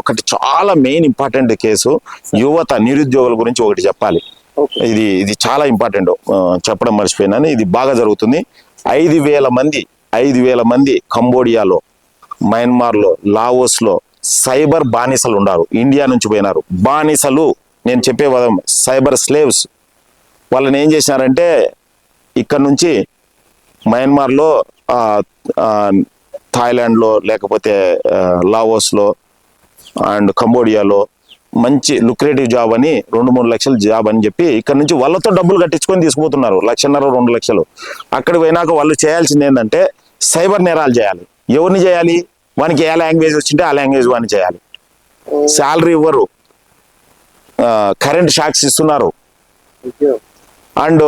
ఒకటి చాలా main important case యువత నిరుద్యోగుల గురించి ఒకటి చెప్పాలి. ఇది ఇది చాలా ఇంపార్టెంట్ చెప్పడం మర్చిపోయినాను ఇది బాగా జరుగుతుంది. ఐదు వేల మంది ఐదు వేల మంది కంబోడియాలో మయన్మార్లో లావోస్లో సైబర్ బానిసలు ఉన్నారు. ఇండియా నుంచి పోయినారు. బానిసలు నేను చెప్పే పదం సైబర్ స్లేవ్స్. వాళ్ళని ఏం చేసినారంటే ఇక్కడ నుంచి మయన్మార్లో థాయిలాండ్లో లేకపోతే లావోస్లో అండ్ కంబోడియాలో మంచి లుక్రేటివ్ జాబ్ అని రెండు మూడు లక్షల జాబ్ అని చెప్పి ఇక్కడ నుంచి వాళ్ళతో డబ్బులు కట్టించుకొని తీసుకుపోతున్నారు. లక్షన్నర రెండు లక్షలు. అక్కడికి పోయినాక వాళ్ళు చేయాల్సింది ఏంటంటే సైబర్ నేరాలు చేయాలి. ఎవరిని చేయాలి? వానికి ఏ లాంగ్వేజ్ వచ్చింటే ఆ లాంగ్వేజ్ వాని చేయాలి. శాలరీ ఇవ్వరు. కరెంట్ షాక్స్ ఇస్తున్నారు. అండ్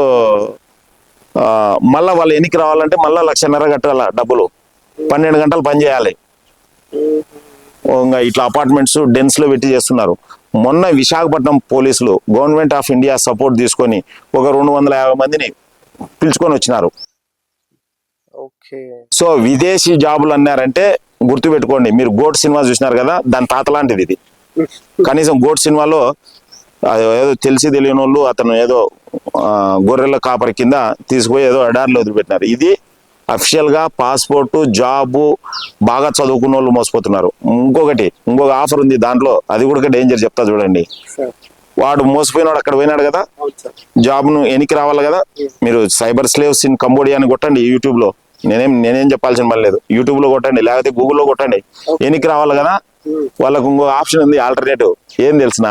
మళ్ళీ వాళ్ళు ఎన్నికి రావాలంటే మళ్ళీ లక్షన్నర కట్టాల డబ్బులు. పన్నెండు గంటలు పని చేయాలి. ఇంకా ఇట్లా అపార్ట్మెంట్స్ డెన్స్లో పెట్టి చేస్తున్నారు. మొన్న విశాఖపట్నం పోలీసులు గవర్నమెంట్ ఆఫ్ ఇండియా సపోర్ట్ తీసుకొని ఒక రెండు వందల యాభై మందిని పిలుచుకొని వచ్చినారు. సో విదేశీ జాబులు అన్నారంటే గుర్తుపెట్టుకోండి మీరు గోట్ సినిమా చూసినారు కదా దాని తాత లాంటిది ఇది. కనీసం గోట్ సినిమాలో ఏదో తెలిసి తెలియని వాళ్ళు అతను ఏదో గొర్రెల కాపరి కింద తీసుకుపోయి ఏదో ఎడారిలో వదిలిపెట్టినారు. ఇది అఫిషియల్గా పాస్పోర్ట్ జాబు బాగా చదువుకున్న వాళ్ళు మోసపోతున్నారు. ఇంకొకటి ఇంకొక ఆఫర్ ఉంది దాంట్లో అది కూడా డేంజర్ చెప్తా చూడండి. వాడు మోసపోయినాడు అక్కడ పోయినాడు కదా అవును సార్. జాబ్ను ఎనికి రావాలి కదా మీరు సైబర్ స్లేవ్స్ ఇన్ కంబోడియా అని కొట్టండి యూట్యూబ్లో. నేనేం నేనేం చెప్పాల్సిన పని లేదు. యూట్యూబ్లో కొట్టండి లేకపోతే గూగుల్లో కొట్టండి. ఎనికి రావాలి కదా వాళ్ళకు ఇంకో ఆప్షన్ ఉంది ఆల్టర్నేటివ్ ఏం తెలిసిన?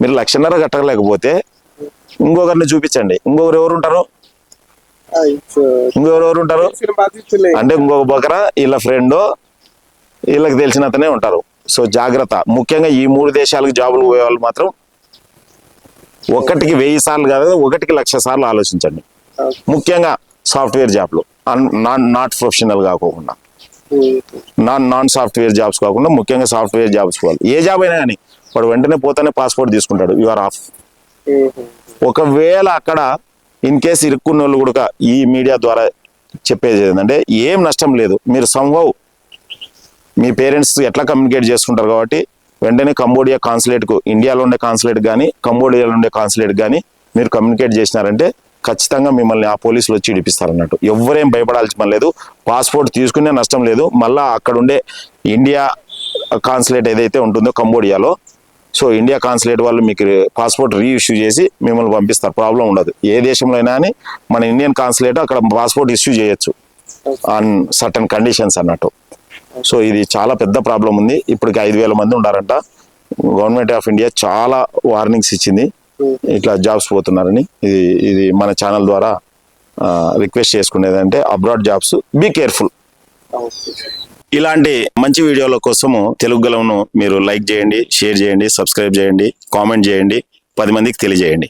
మీరు లక్షన్నర కట్టలేకపోతే ఇంకొకరిని చూపించండి. ఇంకొకరు ఎవరు ఉంటారు? ఇంకొకరు ఎవరు ఉంటారు అంటే ఇంకొక బకర వీళ్ళ ఫ్రెండ్ వీళ్ళకి తెలిసిన అతనే ఉంటారు. సో జాగ్రత్త. ముఖ్యంగా ఈ మూడు దేశాలకు జాబులు పోయే వాళ్ళు మాత్రం ఒకటికి వెయ్యి సార్లు కాదు ఒకటికి లక్ష సార్లు ఆలోచించండి. ముఖ్యంగా సాఫ్ట్వేర్ జాబ్లు. నాన్ నాట్ ప్రొఫెషనల్ కాకోకుండా. నాన్ నాన్ సాఫ్ట్వేర్ జాబ్స్ కాకుండా ముఖ్యంగా సాఫ్ట్వేర్ జాబ్స్ పోవాలి. ఏ జాబ్ అయినా కానీ వాడు వెంటనే పోతానే పాస్పోర్ట్ తీసుకుంటాడు. You are off. ఒకవేళ అక్కడ ఇన్ కేసు ఇరుక్కున్న వాళ్ళు కూడా ఈ మీడియా ద్వారా చెప్పేది ఏంటంటే ఏం నష్టం లేదు. మీరు సంభవ్ మీ పేరెంట్స్ ఎట్లా కమ్యూనికేట్ చేసుకుంటారు కాబట్టి వెంటనే కంబోడియా కాన్సులేట్కు ఇండియాలో ఉండే కాన్సులేట్ కానీ కంబోడియాలో ఉండే కాన్సులేట్ కానీ మీరు కమ్యూనికేట్ చేసినారంటే ఖచ్చితంగా మిమ్మల్ని ఆ పోలీసులు వచ్చి ఇడిపిస్తారు అన్నట్టు ఎవరేం భయపడాల్సిన లేదు. పాస్పోర్ట్ తీసుకునే నష్టం లేదు. మళ్ళీ అక్కడ ఉండే ఇండియా కాన్సులేట్ ఏదైతే ఉంటుందో కంబోడియాలో సో ఇండియా కాన్సులేట్ వాళ్ళు మీకు పాస్పోర్ట్ రీఇష్యూ చేసి మిమ్మల్ని పంపిస్తారు. ప్రాబ్లం ఉండదు. ఏ దేశంలో అయినా కానీ మన ఇండియన్ కాన్సులేట్ అక్కడ పాస్పోర్ట్ ఇష్యూ చేయొచ్చు. ఆన్ సర్టన్ కండిషన్స్ అన్నట్టు. సో ఇది చాలా పెద్ద ప్రాబ్లం ఉంది. ఇప్పటికి ఐదు వేల మంది ఉన్నారంట గవర్నమెంట్ ఆఫ్ ఇండియా చాలా వార్నింగ్స్ ఇచ్చింది. ఇట్లా జాబ్స్ పోతున్నారని. ఇది ఇది మన ఛానల్ ద్వారా రిక్వెస్ట్ చేసుకునేది అంటే అబ్రాడ్ జాబ్స్ బీ కేర్ఫుల్ ఇలాంటి మంచి వీడియోల కోసము తెలుగు గలమును మీరు లైక్ చేయండి షేర్ చేయండి సబ్స్క్రైబ్ చేయండి కామెంట్ చేయండి పది మందికి తెలియజేయండి.